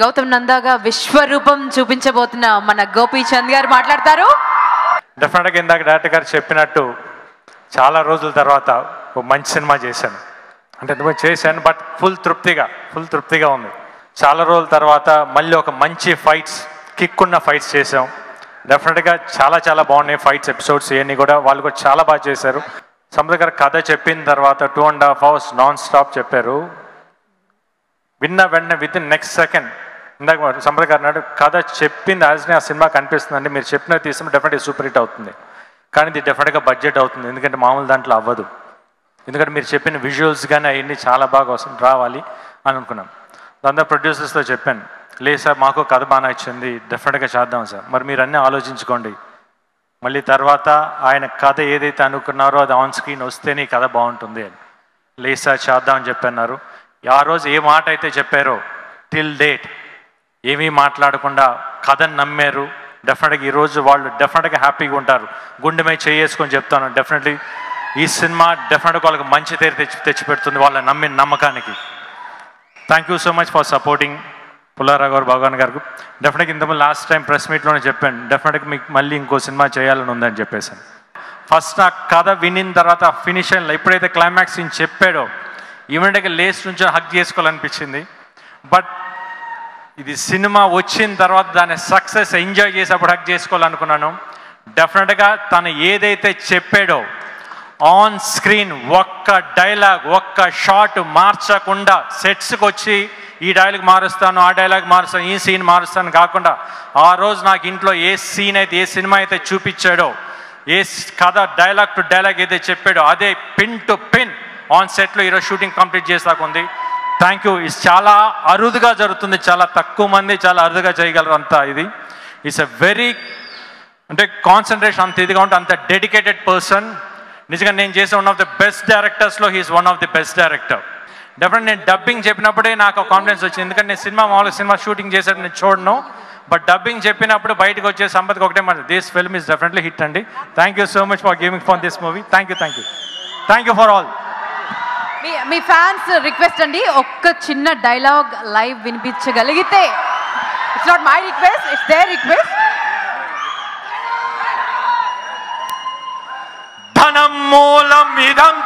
గౌతమ్ నందాగా విశ్వరూపం చూపించబోతున్న మన గోపీచంద్ గారు మాట్లాడతారు. డెఫినెట్గా ఇందాక డైరెక్టర్ గారు చెప్పినట్టు చాలా రోజుల తర్వాత ఓ మంచి సినిమా చేశాను. అంటే ఎందుకు చేశాను బట్ ఫుల్ తృప్తిగా ఫుల్ తృప్తిగా ఉంది. చాలా రోజుల తర్వాత మళ్ళీ ఒక మంచి ఫైట్స్ కిక్ ఉన్న ఫైట్స్ చేసాం డెఫినెట్గా చాలా చాలా బాగున్నాయి ఫైట్స్ ఎపిసోడ్స్ ఇవన్నీ కూడా. వాళ్ళు కూడా చాలా బాగా చేశారు. సముద్ర గారు కథ చెప్పిన తర్వాత two and half hours non stop చెప్పారు. విన్న వెంటనే విత్ ఇన్ నెక్స్ట్ సెకండ్ ఇందాక సంబర్ గారు అన్నాడు కథ చెప్పింది యాజ్నే ఆ సినిమా కనిపిస్తుందండి. మీరు చెప్పిన తీసిన డెఫినెట్గా సూపర్ హిట్ అవుతుంది. కానీ ఇది డెఫినెట్గా బడ్జెట్ అవుతుంది. ఎందుకంటే మామూలు దాంట్లో అవ్వదు. ఎందుకంటే మీరు చెప్పిన విజువల్స్ కానీ అవన్నీ చాలా బాగా వస్తుంది రావాలి అని అనుకున్నాం. దాంతో ప్రొడ్యూసర్స్తో చెప్పాను లేదు సార్ మాకు కథ బాగా నచ్చింది. డెఫినెట్గా చేద్దాం సార్. మరి మీరు అన్నీ ఆలోచించుకోండి. మళ్ళీ తర్వాత ఆయన కథ ఏదైతే అనుకున్నారో అది ఆన్ స్క్రీన్ వస్తేనే కథ బాగుంటుంది అని. లేదు సార్ చేద్దామని చెప్పన్నారు ఆ రోజు ఏ మాట అయితే చెప్పారో టిల్ డేట్ ఏమీ మాట్లాడకుండా కథను నమ్మారు. డెఫినెట్గా ఈరోజు వాళ్ళు డెఫినెట్గా హ్యాపీగా ఉంటారు. గుండె మీద చేసుకొని చెప్తాను. డెఫినెట్లీ ఈ సినిమా డెఫినెట్గా వాళ్ళకి మంచి తీరు తెచ్చి తెచ్చిపెడుతుంది వాళ్ళ నమ్మిన నమ్మకానికి. Thank you so much for supporting పుల్లారా గారు భగవాన్ గారు. డెఫినెట్గా ఇంతకుముందు లాస్ట్ టైం ప్రెస్ మీట్లోనే చెప్పాను. డెఫినెట్గా మీకు మళ్ళీ ఇంకో సినిమా చేయాలని ఉందని చెప్పేసాను ఫస్ట్ నా కథ వినిన తర్వాత ఫినిషన్లో ఎప్పుడైతే క్లైమాక్స్ ఈయన చెప్పాడో ఈవెంట్గా లేస్ నుంచి హక్ చేసుకోవాలనిపించింది. బట్ ఇది సినిమా వచ్చిన తర్వాత దాని సక్సెస్ ఎంజాయ్ చేసేప్పుడు హక్ చేసుకోవాలనుకున్నాను. డెఫినెట్గా తను ఏదైతే చెప్పాడో ఆన్ స్క్రీన్ ఒక్క డైలాగ్ ఒక్క షాట్ మార్చకుండా సెట్స్కి వచ్చి ఈ డైలాగ్ మారుస్తాను ఆ డైలాగ్ మారుస్తాను ఈ సీన్ మారుస్తాను కాకుండా ఆ రోజు నాకు ఇంట్లో ఏ సీన్ అయితే ఏ సినిమా అయితే చూపించాడో ఏ కథ డైలాగ్ టు డైలాగ్ ఏదైతే చెప్పాడో అదే పిన్ టు పిన్ ఆన్ సెట్లో ఈరోజు షూటింగ్ కంప్లీట్ చేసాకుంది థ్యాంక్ యూ ఇది చాలా అరుదుగా జరుగుతుంది. చాలా తక్కువ మంది చాలా అరుదుగా చేయగలరు అంతా ఇది. ఇట్స్ ఎ వెరీ అంటే కాన్సన్ట్రేషన్ అంత ఇదిగా ఉంటే అంత డెడికేటెడ్ పర్సన్ నిజంగా నేను చేసే వన్ ఆఫ్ ది బెస్ట్ డైరెక్టర్స్లో he's one of the best director definite నేను డబ్బింగ్ చెప్పినప్పుడే నాకు కాన్ఫిడెన్స్ వచ్చింది. ఎందుకంటే నేను సినిమా మామూలుగా సినిమా షూటింగ్ చేసేది నేను చూడను. బట్ డబ్బింగ్ చెప్పినప్పుడు బయటకు వచ్చే సంపత్కి ఒకటే మాట. This film is definitely hit అండి. Thank you so much for giving for this movie thank you thank you thank you for all మీ మీ ఫ్యాన్స్ రిక్వెస్ట్ అండి ఒక్క చిన్న dialogue live వినిపించగలిగితే. It's not my request it's they request ధనం మూలం ఇదం